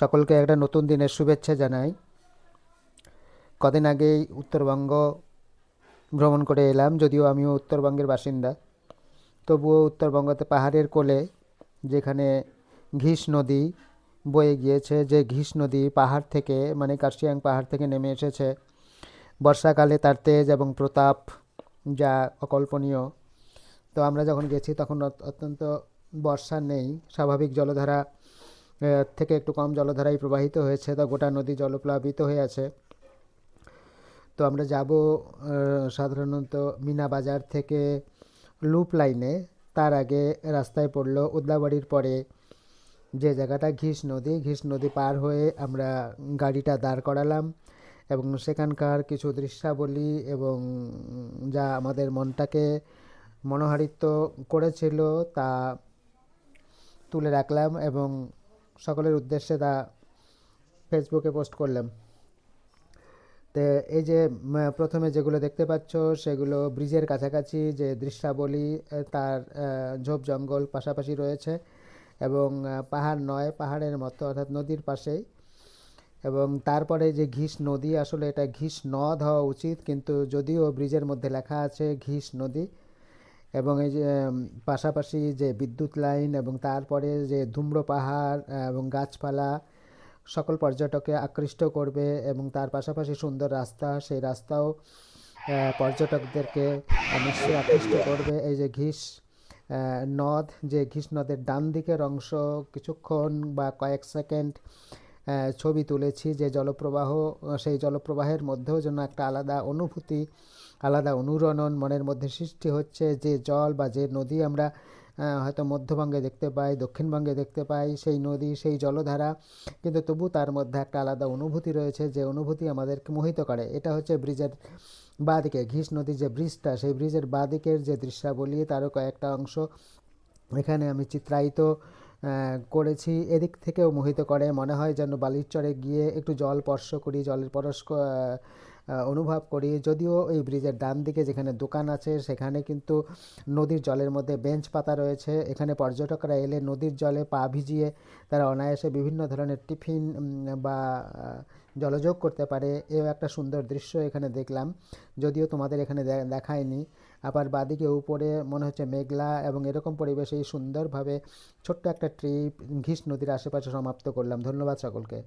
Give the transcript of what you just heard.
সকলকে একটা নতুন দিনের শুভেচ্ছা জানাই। কদিন আগেই উত্তরবঙ্গ ভ্রমণ করে এলাম, যদিও আমিও উত্তরবঙ্গের বাসিন্দা। তবুও উত্তরবঙ্গতে পাহাড়ের কোলে, যেখানে ঘিস নদী বয়ে গিয়েছে, যে ঘিস নদী পাহাড় থেকে মানে কার্শিয়াং পাহাড় থেকে নেমে এসেছে। বর্ষাকালে তার তেজ এবং প্রতাপ যা অকল্পনীয়। তো আমরা যখন গেছি, তখন অত- অত্যন্ত বর্ষা নেই, স্বাভাবিক জলধারা থেকে একটু কম জলধারাই প্রবাহিত হয়েছে, তা গোটা নদী জলপ্লাবিত হয়ে আছে। তো আমরা যাব সাধারণত মিনা বাজার থেকে লুপ লাইনে। তার আগে রাস্তায় পড়ল উদলাবাড়ির পরে যে জায়গাটা, ঘিস নদী। ঘিস নদী পার হয়ে আমরা গাড়িটা দাঁড় করালাম এবং সেখানকার কিছু দৃশ্যাবলী এবং যা আমাদের মনটাকে মনোহারিত করেছিল তা তুলে রাখলাম এবং সকলের উদ্দেশ্যে তা ফেসবুকে পোস্ট করলাম। তো এই যে প্রথমে যেগুলো দেখতে পাচ্ছ, সেগুলো ব্রিজের কাছাকাছি যে দৃশ্যাবলী তার ঝোপ জঙ্গল পাশাপাশি রয়েছে এবং পাহাড় নয়, পাহাড়ের মতো, অর্থাৎ নদীর পাশেই। এবং তারপরে যে ঘিস নদী, আসলে এটা ঘিস নদ হওয়া উচিত, কিন্তু যদিও ব্রিজের মধ্যে লেখা আছে ঘিস নদী এবং এই যে পাশাপাশি যে বিদ্যুৎ লাইন এবং তারপরে যে ধূম্র পাহাড় এবং গাছপালা, সকল পর্যটককে আকৃষ্ট করবে এবং তার পাশাপাশি সুন্দর রাস্তা, সেই রাস্তাও পর্যটকদেরকে নিশ্চয়ই আকৃষ্ট করবে। এই যে ঘিস নদ, যে ঘিস নদের ডান দিকের অংশ কিছুক্ষণ বা কয়েক সেকেন্ড ছবি তুলেছি যে জলপ্রবাহ সেই জলপ্রবাহের মধ্যেও যেন একটা আলাদা অনুভূতি, আলাদা অনুরণন মনের মধ্যে সৃষ্টি হচ্ছে। যে জল বা যে নদী আমরা হয়তো মধ্যবঙ্গে দেখতে পাই, দক্ষিণবঙ্গে দেখতে পাই, সেই নদী, সেই জলধারা, কিন্তু তবু তার মধ্যে একটা আলাদা অনুভূতি রয়েছে যে অনুভূতি আমাদেরকে মোহিত করে। এটা হচ্ছে ব্রিজের বাঁদিকে, ঘিস নদীর যে ব্রিজটা, সেই ব্রিজের বাঁদিকের যে দৃশ্যাবলী, তারও কয়েকটা অংশ। এখানে আমি চিত্রায়িত করেছি। এদিক থেকেও মোহিত করে। মনে হয় যেন বালির চরে গিয়ে একটু জল স্পর্শ করি। জলের পরশ অনুভব করি। যদিও এই ব্রিজের ডান দিকে যেখানে দোকান আছে, সেখানে কিন্তু নদীর জলের মধ্যে বেঞ্চ পাতা রয়েছে। এখানে পর্যটকরা এলে নদীর জলে পা ভিজিয়ে তারা অনায়াসে বিভিন্ন ধরনের টিফিন বা জলযোগ করতে পারে। এও একটা সুন্দর দৃশ্য এখানে দেখলাম। যদিও তোমাদের এখানে দেখায়নি। আবার বাদিকে উপরে মনে হচ্ছে মেঘলা এবং এরকম পরিবেশেই সুন্দরভাবে ছোট্ট একটা ট্রিপ ঘিস নদীর আশেপাশে সমাপ্ত করলাম। ধন্যবাদ সকলকে।